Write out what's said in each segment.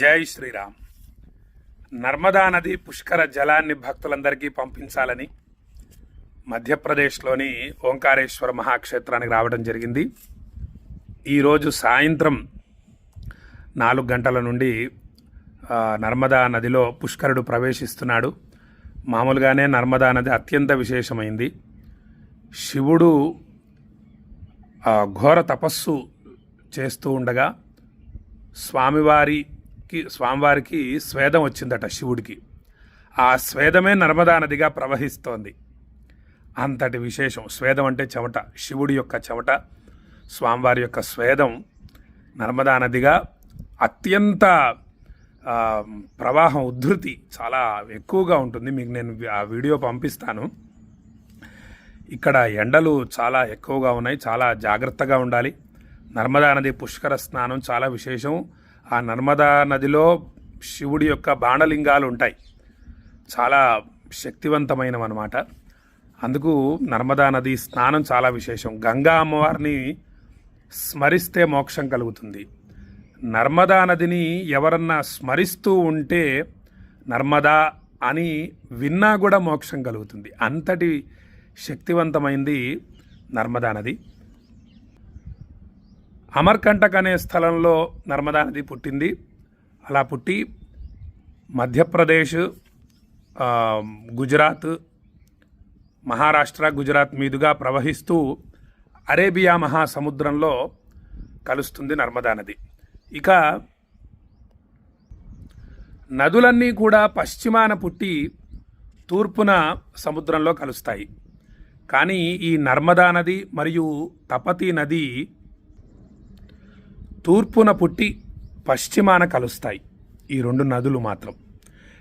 జై శ్రీరామ్. నర్మదా నది పుష్కర జలాన్ని భక్తులందరికీ పంపించాలని మధ్యప్రదేశ్లోని ఓంకారేశ్వర మహాక్షేత్రానికి రావడం జరిగింది. ఈరోజు సాయంత్రం నాలుగు గంటల నుండి నర్మదా నదిలో పుష్కరుడు ప్రవేశిస్తున్నాడు. మామూలుగానే నర్మదా నది అత్యంత విశేషమైంది. శివుడు ఘోర తపస్సు చేస్తూ ఉండగా స్వామివారికి స్వామివారికి స్వేదం వచ్చిందట శివుడికి. ఆ స్వేదమే నర్మదా నదిగా ప్రవహిస్తోంది. అంతటి విశేషం. స్వేదం అంటే చెమట. శివుడి యొక్క చెమట స్వామివారి యొక్క స్వేదం నర్మదా నదిగా అత్యంత ప్రవాహం ఉద్ధృతి చాలా ఎక్కువగా ఉంటుంది. మీకు నేను ఆ వీడియో పంపిస్తాను. ఇక్కడ ఎండలు చాలా ఎక్కువగా ఉన్నాయి. చాలా జాగ్రత్తగా ఉండాలి. నర్మదా నది పుష్కర స్నానం చాలా విశేషం. ఆ నర్మదా నదిలో శివుడి యొక్క బాణలింగాలు ఉంటాయి. చాలా శక్తివంతమైనవి అన్నమాట అందుకు నర్మదా నది స్నానం చాలా విశేషం. గంగా అమ్మవారిని స్మరిస్తే మోక్షం కలుగుతుంది. నర్మదా నదిని ఎవరన్నా స్మరిస్తూ ఉంటే నర్మదా అని విన్నా కూడా మోక్షం కలుగుతుంది. అంతటి శక్తివంతమైంది నర్మదా నది. అమర్కంటక్ అనే స్థలంలో నర్మదా నది పుట్టింది. అలా పుట్టి మధ్యప్రదేశ్ గుజరాత్ మహారాష్ట్ర గుజరాత్ మీదుగా ప్రవహిస్తూ అరేబియా మహాసముద్రంలో కలుస్తుంది నర్మదా నది. ఇక నదులన్నీ కూడా పశ్చిమాన పుట్టి తూర్పున సముద్రంలో కలుస్తాయి. కానీ ఈ నర్మదా నది మరియు తపతి నది తూర్పున పుట్టి పశ్చిమాన కలుస్తాయి. ఈ రెండు నదులు మాత్రం.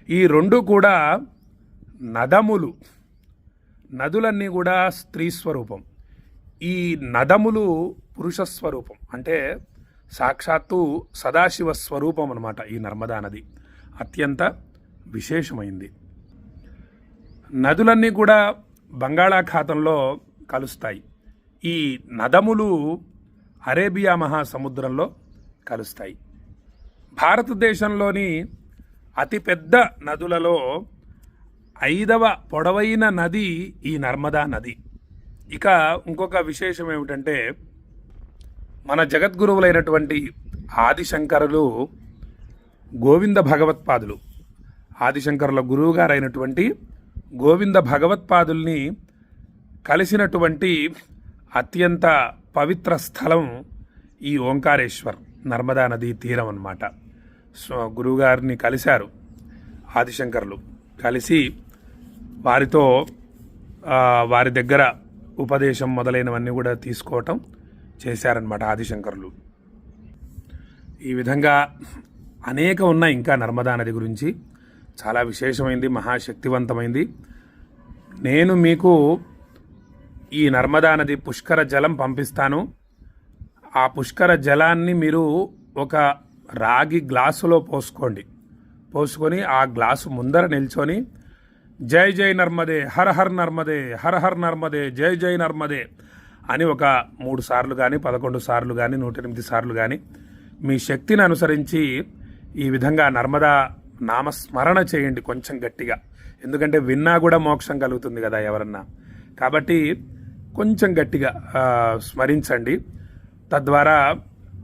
ఈ రెండు కూడా నదములు. నదులన్నీ కూడా స్త్రీ స్వరూపం. ఈ నదములు పురుష స్వరూపం. అంటే సాక్షాత్తు సదాశివ స్వరూపం అనమాట ఈ నర్మదా నది. అత్యంత విశేషమైంది. నదులన్నీ కూడా బంగాళాఖాతంలో కలుస్తాయి. ఈ నదములు అరేబియా మహాసముద్రంలో కలుస్తాయి. భారతదేశంలోని అతిపెద్ద నదులలో ఐదవ పొడవైన నది ఈ నర్మదా నది. ఇక ఇంకొక విశేషం ఏమిటంటే మన జగద్గురువులైనటువంటి ఆదిశంకరులు గోవింద భగవత్పాదులు. ఆదిశంకరుల గురువుగారైనటువంటి గోవింద భగవత్పాదుల్ని కలిసినటువంటి అత్యంత పవిత్ర స్థలం ఈ ఓంకారేశ్వర్. నర్మదా నదీ తీరం అన్నమాట. సో గురువుగారిని కలిశారు ఆదిశంకర్లు. కలిసి వారితో వారి దగ్గర ఉపదేశం మొదలైనవన్నీ కూడా తీసుకోవటం చేశారనమాట ఆదిశంకర్లు. ఈ విధంగా అనేక ఉన్నాయి ఇంకా నర్మదా నది గురించి. చాలా విశేషమైంది మహాశక్తివంతమైంది. నేను మీకు ఈ నర్మదా నది పుష్కర జలం పంపిస్తాను. ఆ పుష్కర జలాన్ని మీరు ఒక రాగి గ్లాసులో పోసుకోండి. పోసుకొని ఆ గ్లాసు ముందర నిల్చొని జై జై నర్మదే హర హర్ నర్మదే హర హర్ నర్మదే జై జై నర్మదే అని ఒక మూడు సార్లు కానీ పదకొండు సార్లు కానీ నూట ఎనిమిది సార్లు కానీ మీ శక్తిని అనుసరించి ఈ విధంగా నర్మదా నామస్మరణ చేయండి కొంచెం గట్టిగా. ఎందుకంటే విన్నా కూడా మోక్షం కలుగుతుంది కదా ఎవరన్నా. కాబట్టి కొంచెం గట్టిగా స్మరించండి. తద్వారా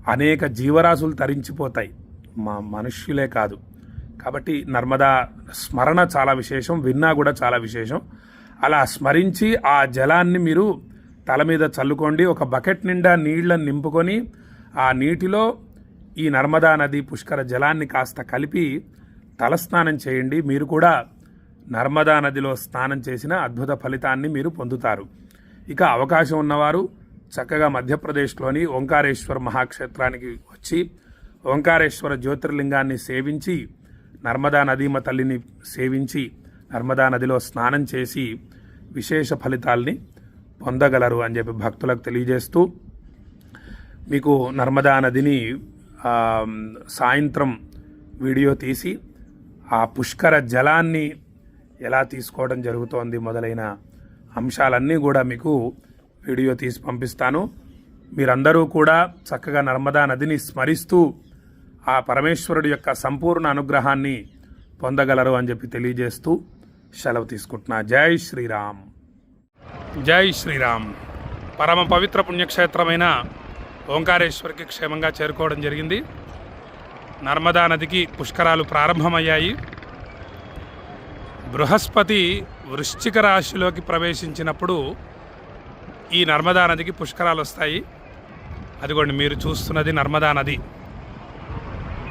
అనేక జీవరాశులు తరించిపోతాయి. మా మనుష్యులే కాదు. కాబట్టి నర్మదా స్మరణ చాలా విశేషం విన్నా కూడా చాలా విశేషం. అలా స్మరించి ఆ జలాన్ని మీరు తల మీద చల్లుకోండి. ఒక బకెట్ నిండా నీళ్ళను నింపుకొని ఆ నీటిలో ఈ నర్మదా నది పుష్కర జలాన్ని కాస్త కలిపి తలస్నానం చేయండి. మీరు కూడా నర్మదా నదిలో స్నానం చేసిన అద్భుత ఫలితాన్ని మీరు పొందుతారు. ఇక అవకాశం ఉన్నవారు చక్కగా మధ్యప్రదేశ్లోని ఓంకారేశ్వర మహాక్షేత్రానికి వచ్చి ఓంకారేశ్వర జ్యోతిర్లింగాన్ని సేవించి నర్మదా నదీమ తల్లిని సేవించి నర్మదా నదిలో స్నానం చేసి విశేష ఫలితాల్ని పొందగలరు అని చెప్పి భక్తులకు తెలియజేస్తూ మీకు నర్మదా నదిని సాయంత్రం వీడియో తీసి ఆ పుష్కర జలాన్ని ఎలా తీసుకోవడం జరుగుతోంది మొదలైన అంశాలన్నీ కూడా మీకు వీడియో తీసి పంపిస్తాను. మీరందరూ కూడా చక్కగా నర్మదా నదిని స్మరిస్తూ ఆ పరమేశ్వరుడి యొక్క సంపూర్ణ అనుగ్రహాన్ని పొందగలరు అని చెప్పి తెలియజేస్తూ సెలవు తీసుకుంటున్నా. జై శ్రీరామ్. జై శ్రీరామ్. పరమ పవిత్ర పుణ్యక్షేత్రమైన ఓంకారేశ్వరికి క్షేమంగా చేరుకోవడం జరిగింది. నర్మదా నదికి పుష్కరాలు ప్రారంభమయ్యాయి. బృహస్పతి వృశ్చిక రాశిలోకి ప్రవేశించినప్పుడు ఈ నర్మదా నదికి పుష్కరాలు వస్తాయి. అదిగోండి మీరు చూస్తున్నది నర్మదా నది.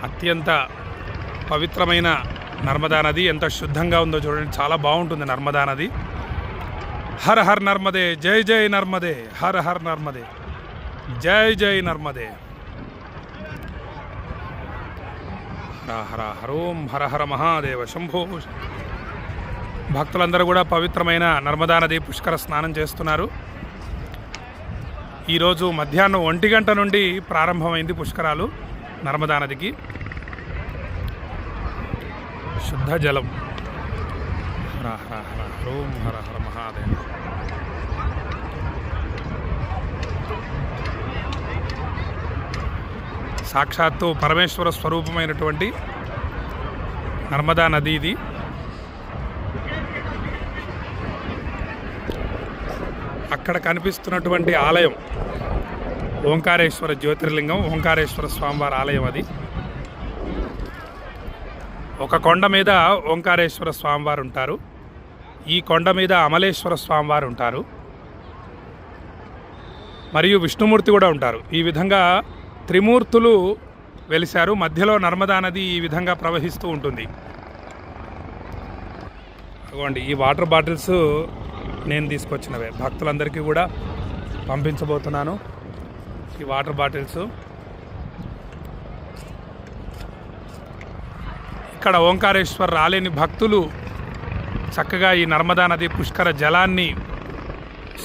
అత్యంత పవిత్రమైన నర్మదా నది. ఎంత శుద్ధంగా ఉందో చూడండి చాలా బాగుంటుంది నర్మదా నది. హర్ హర్ నర్మదే జై జై నర్మదే హర్ హర్ నర్మదే జై జై నర్మదే. హర హర హరోం హర హర మహాదేవ శంభో. భక్తులందరూ కూడా పవిత్రమైన నర్మదా నది పుష్కర స్నానం చేస్తున్నారు. ఈరోజు మధ్యాహ్నం ఒంటి గంట నుండి ప్రారంభమైంది పుష్కరాలు నర్మదా నదికి శుద్ధ జలం. హర హర హర హరోం హర హర మహాదేవ. సాక్షాత్తు పరమేశ్వర స్వరూపమైనటువంటి నర్మదా నది ఇది. అక్కడ కనిపిస్తున్నటువంటి ఆలయం ఓంకారేశ్వర జ్యోతిర్లింగం ఓంకారేశ్వర స్వామివారి ఆలయం అది. ఒక కొండ మీద ఓంకారేశ్వర స్వామివారు ఉంటారు. ఈ కొండ మీద అమలేశ్వర స్వామివారు ఉంటారు. మరియు విష్ణుమూర్తి కూడా ఉంటారు. ఈ విధంగా త్రిమూర్తులు వెలిశారు. మధ్యలో నర్మదా నది ఈ విధంగా ప్రవహిస్తూ ఉంటుంది. అదిగోండి ఈ వాటర్ బాటిల్స్ నేను తీసుకొచ్చినవే. భక్తులందరికీ కూడా పంపించబోతున్నాను. ఈ వాటర్ బాటిల్స్. ఇక్కడ ఓంకారేశ్వర్ రాలేని భక్తులు చక్కగా ఈ నర్మదా నది పుష్కర జలాన్ని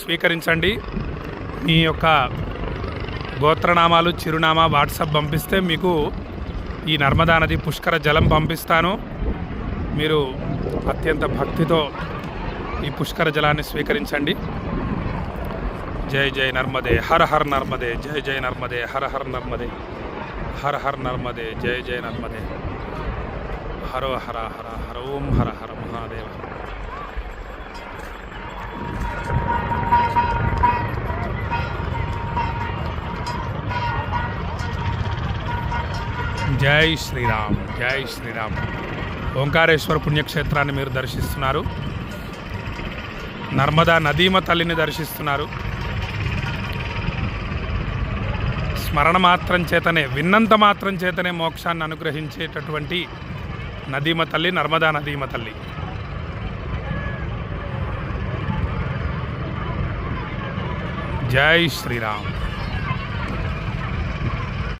స్వీకరించండి. మీ యొక్క గోత్రనామాలు చిరునామా వాట్సాప్ పంపిస్తే మీకు ఈ నర్మదా నది పుష్కర జలం పంపిస్తాను. మీరు అత్యంత భక్తితో ఈ పుష్కర జలాన్ని స్వీకరించండి. జై జై నర్మదే హర హర్ నర్మదే జై జై నర్మదే హర హర్ నర్మదే హర హర్ నర్మదే జై జై నర్మదే. హరో హర హర హర ఓం హర హర మహాదేవ. జై శ్రీరామ్ జై శ్రీరామ్. ఓంకారేశ్వర పుణ్యక్షేత్రాన్ని మీరు దర్శిస్తున్నారు. నర్మదా నదీమ తల్లిని దర్శిస్తున్నారు. స్మరణ మాత్రం చేతనే విన్నంత మాత్రం చేతనే మోక్షాన్ని అనుగ్రహించేటటువంటి నదీమ తల్లి నర్మదా నదీమ తల్లి. జై శ్రీరామ్.